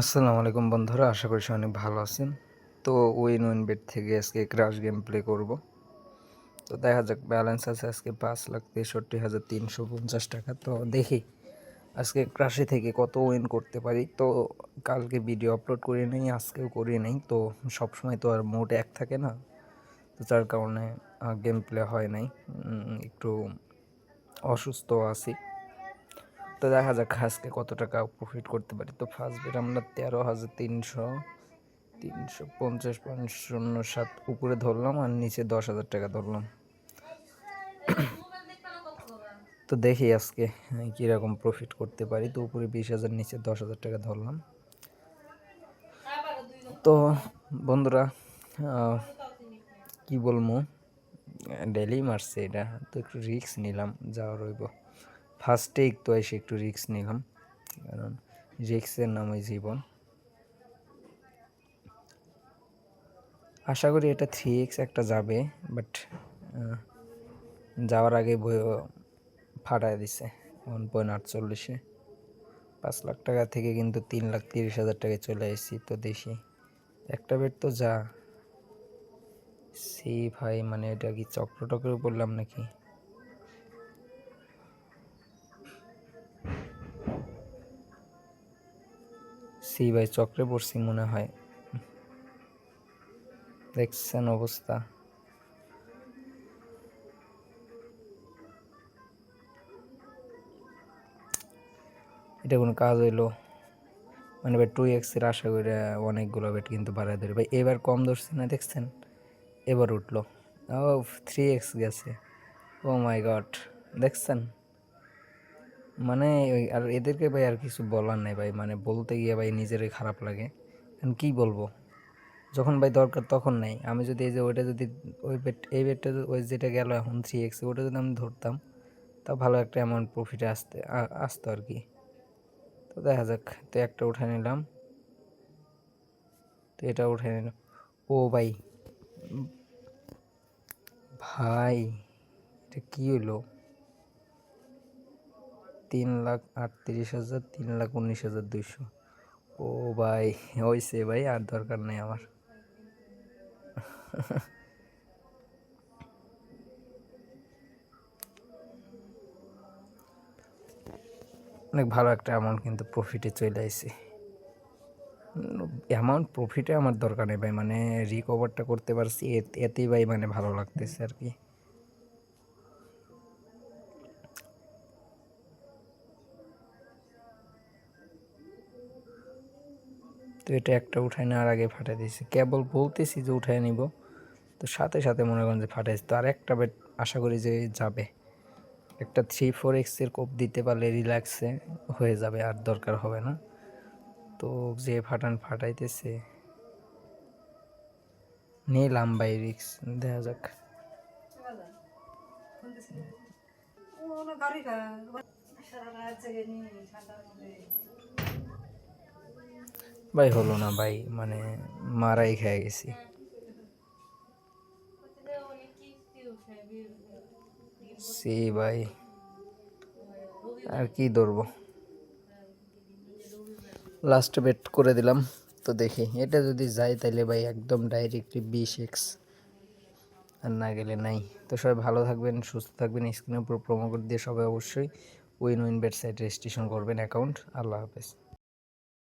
আসসালামু আলাইকুম বন্ধুরা, আশা করি সবাই অনেক ভালো আছেন। তো উইন উইন বেট থেকে আজকে ক্রাশ গেম প্লে করব। তো দেখা যাক ব্যালেন্স আছে আজকে পাঁচ লাখ তেষট্টি হাজার তিনশো পঞ্চাশ টাকা। তো দেখি আজকে ক্রাশে থেকে কত উইন করতে পারি। তো কালকে ভিডিও আপলোড করে নেই, আজকেও করে নেই। তো সবসময় তো আর মোট এক থাকে না। তো যার কারণে গেম প্লে হয় নাই। একটু অসুস্থ আছি। তো দেখা যাক আজকে কত টাকা প্রফিট করতে পারি। তো ফার্স্ট বের আমরা তেরো হাজার তিনশো তিনশো পঞ্চাশ পয়েন্ট শূন্য সাত উপরে ধরলাম আর নিচে দশ হাজার টাকা ধরলাম। তো দেখি আজকে কীরকম প্রফিট করতে পারি। তো উপরে বিশ হাজার, নিচে দশ হাজার টাকা ধরলাম। তো বন্ধুরা কি বলব? ডেলি মারছে এটা। তো একটু রিস্ক নিলাম, যাওয়া রইব। ফার্স্টে একটু এসে একটু রিস্ক নিলাম কারণ রিক্সের নামই জীবন। আশা করি এটা থ্রি এক্স একটা যাবে বাট যাওয়ার আগে বই ফাটায় দিছে। ওয়ান পয়েন্ট আটচল্লিশে। পাঁচ লাখ টাকা থেকে কিন্তু তিন লাখ তিরিশ হাজার টাকায় চলে এসেছি তো দেখি একটা বেড তো যা। সি ভাই মানে এটা কি চক্র টক্রে বললাম নাকি? সি ভাই চক্রে পড়ছি মনে হয়। দেখছেন অবস্থা। এটা কোনো কাজ হইল। মানে ভাই টু এক্সের আশা করে অনেকগুলো বেট কিন্তু বাড়ায় ধরে। ভাই এবার কম ধরছি না, দেখছেন? এবার উঠল। ও থ্রি এক্স গেছে। ও মাই গড দেখছেন? মানে আর এদেরকে ভাই আর কিছু বলার নেই ভাই মানে বলতে গিয়ে ভাই নিজেরই খারাপ লাগে। এখন কী বলব? যখন ভাই দরকার তখন নাই। আমি যদি এই যে ওইটা যদি, ওই বেট এই বেটটা ওই যেটা গেল এখন থ্রি এক্স ওটা যদি আমি ধরতাম, তা ভালো একটা অ্যামাউন্ট প্রফিটে আসতে আসতো আর কি। তো দেখা যাক, তো একটা উঠে নিলাম। তো এটা উঠে নিলাম। ও ভাই ভাই, এটা কী হলো তিন লাখ আটত্রিশ হাজার, তিন লাখ উনিশ হাজার দুইশো। ও ভাই হয়েছে ভাই, আর দরকার নেই আমার। অনেক ভালো একটা অ্যামাউন্ট কিন্তু প্রফিটে চলে আসে অ্যামাউন্ট প্রফিটে আমার দরকার নেই ভাই মানে রিকভারটা করতে পারছি এতেই ভাই মানে ভালো লাগতেছে আর কি। তো এটা একটা উঠায় নেওয়ার আগে ফাটাই দিয়েছি। কেবল বলতেছি যে উঠায় নিব, তো সাথে সাথে মনে করেন যে ফাটাইছি তো আর একটা বেড আশা করি যে যাবে। একটা থ্রি ফোর এক্সের কোপ দিতে পারলে রিল্যাক্সে হয়ে যাবে, আর দরকার হবে না। তো যে ফাটান ফাটাইতেছে, নিলাম বাই রিক্স দেখা যাক। ভাই, হলো না ভাই মানে মারাই খেয়ে গেছি। সি ভাই, আর কি ধরবো? লাস্ট বেট করে দিলাম, তো দেখি। এটা যদি যায় তাহলে ভাই, একদম ডাইরেক্টলি বিশ এক্স আর না গেলে নাই। তো সবাই ভালো থাকবেন, সুস্থ থাকবেন স্ক্রিনের উপর প্রোমো কোড দিয়ে সবাই অবশ্যই win win bet site registration করবেন অ্যাকাউন্ট আল্লাহ হাফেজ।